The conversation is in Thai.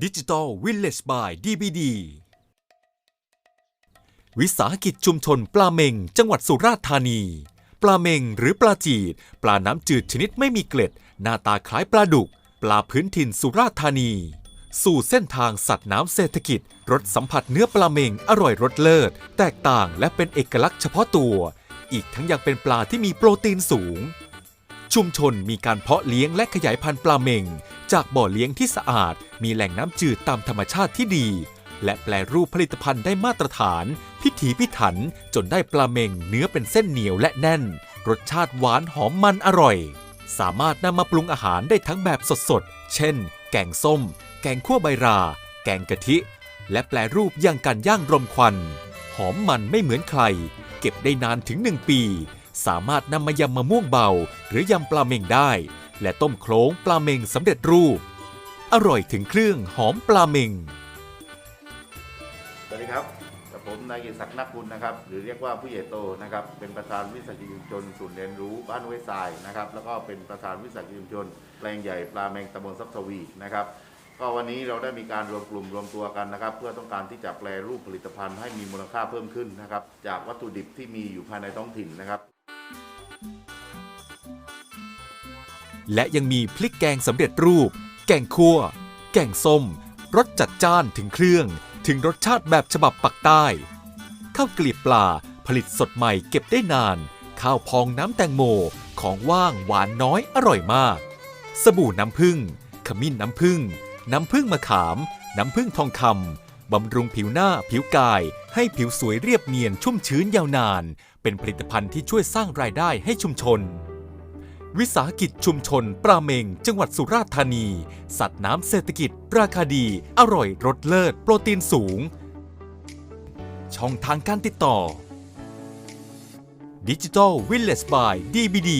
ดิจิ t a ลวิลเลจบาย DBD วิสาหกิจชุมชนปลาเมง จังหวัดสุราษฎร์ธานี ปลาเมงหรือปลาจีด ปลาน้ำจืดชนิดไม่มีเกล็ด หน้าตาคล้ายปลาดุก ปลาพื้นถิ่นสุราษฎร์ธานี สู่เส้นทางสัตว์น้ำเศรษฐกิจรสสัมผัสเนื้อปลาเมงอร่อยรสเลิศ แตกต่างและเป็นเอกลักษณ์เฉพาะตัว อีกทั้งยังเป็นปลาที่มีโปรตีนสูง ชุมชนมีการเพาะเลี้ยงและขยายพันธุ์ปลาเมงจากบ่อเลี้ยงที่สะอาด มีแหล่งน้ำจืดตามธรรมชาติที่ดี และแปลรูปผลิตภัณฑ์ได้มาตรฐาน พิถีพิถันจนได้ปลาเมงเนื้อเป็นเส้นเหนียวและแน่น รสชาติหวานหอมมันอร่อย สามารถนำมาปรุงอาหารได้ทั้งแบบสดๆ เช่น แกงส้ม แกงคั่วใบรา แกงกะทิ และแปลรูปอย่างการย่างรมควัน หอมมันไม่เหมือนใคร เก็บได้นานถึง 1 ปี สามารถนำมายำมะม่วงเบา หรือยำปลาเมงได้ และต้มโคลงปลาเมงสำเร็จรูป อร่อยถึงเครื่องหอมปลาเมง สวัสดีครับกับผมนายกิติศักดิ์นักบุญนะครับ หรือเรียกว่าผู้ใหญ่โตนะครับ เป็นประธานวิสาหกิจชุมชนศูนย์เรียนรู้บ้านห้วยทรายนะครับ แล้วก็เป็นประธานวิสาหกิจชุมชนแปลงใหญ่ปลาแมงตำบลซับทวีนะครับ ก็วันนี้เราได้มีการรวมกลุ่มรวมตัวกันนะครับ เพื่อต้องการที่จะแปลรูปผลิตภัณฑ์ให้มีมูลค่าเพิ่มขึ้นนะครับ จากวัตถุดิบที่มีอยู่ภายในท้องถิ่นนะครับ และยังมีพริกแกงสำเร็จรูป แกงคั่ว แกงส้ม รสจัดจ้านถึงเครื่อง ถึงรสชาติแบบฉบับปักใต้ ข้าวเกลียบปลาผลิตสดใหม่เก็บได้นาน ข้าวพองน้ำแตงโม ของว่างหวานน้อยอร่อยมาก สบู่น้ำผึ้ง ขมิ้นน้ำผึ้ง น้ำผึ้งมะขาม น้ำผึ้งทองคำ บำรุงผิวหน้าผิวกาย ให้ผิวสวยเรียบเนียนชุ่มชื้นยาวนาน เป็นผลิตภัณฑ์ที่ช่วยสร้างรายได้ให้ชุมชน วิสาหกิจชุมชน ปราเมง จังหวัดสุราษฎร์ธานี สัตว์น้ำเศรษฐกิจ ราคาดี อร่อยรสเลิศ โปรตีนสูง ช่องทางการติดต่อ Digital Village by DBD